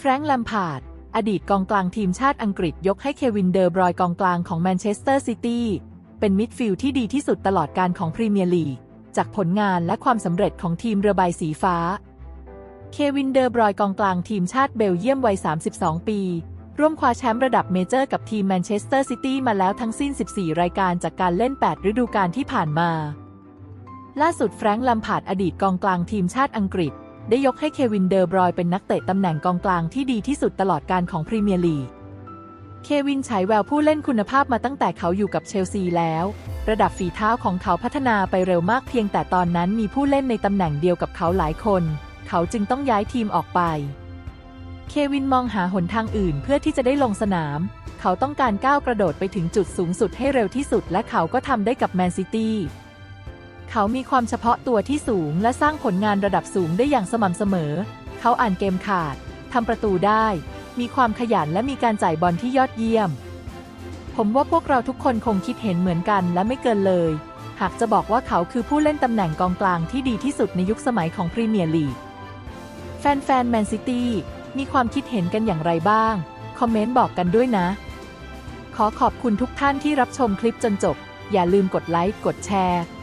แฟรงค์แลมพาร์ดอดีตกองกลางทีมชาติอังกฤษยกให้เควินเดอร์บรอยกองกลางของแมนเชสเตอร์ซิตี้เป็นมิดฟิลด์ที่ดีที่สุดตลอดการของพรีเมียร์ลีก จากผลงานและความสำเร็จของทีมเรือใบสีฟ้า เควินเดอร์บรอยกองกลางทีมชาติเบลเยียมวัย 32 ปี ร่วมคว้าแชมป์ระดับเมเจอร์กับทีมแมนเชสเตอร์ซิตี้มาแล้วทั้งสิ้น 14 รายการจากการเล่น 8 ฤดูกาลที่ผ่านมา ล่าสุดแฟรงค์ลัมพาร์ดอดีตกองกลางทีมชาติอังกฤษ ได้ยกให้เควินเดอร์บรอยเป็นนักเตะตำแหน่งกองกลางที่ดีที่สุดตลอดการของพรีเมียร์ลีก เควินฉายแววผู้เล่นคุณภาพมาตั้งแต่เขาอยู่กับเชลซีแล้ว ระดับฝีเท้าของเขาพัฒนาไปเร็วมากเพียงแต่ตอนนั้นมีผู้เล่นในตำแหน่งเดียวกับเขาหลายคน เขาจึงต้องย้ายทีมออกไป เควินมองหาหนทางอื่นเพื่อที่จะได้ลงสนาม เขาต้องการก้าวกระโดดไปถึงจุดสูงสุดให้เร็วที่สุดและเขาก็ทำได้กับแมนซิตี้ เขามีความเฉพาะตัวที่สูงและสร้างผลงานระดับสูงได้อย่างสม่ำเสมอ เขาอ่านเกมขาด ทำประตูได้ มีความขยันและมีการจ่ายบอลที่ยอดเยี่ยม ผมว่าพวกเราทุกคนคงคิดเห็นเหมือนกันและไม่เกินเลย หากจะบอกว่าเขาคือผู้เล่นตำแหน่งกองกลางที่ดีที่สุดในยุคสมัยของพรีเมียร์ลีก แฟนๆแมนซิตี้มีความคิดเห็นกันอย่างไรบ้าง คอมเมนต์บอกกันด้วยนะ ขอขอบคุณทุกท่านที่รับชมคลิปจนจบ อย่าลืมกดไลค์ กดแชร์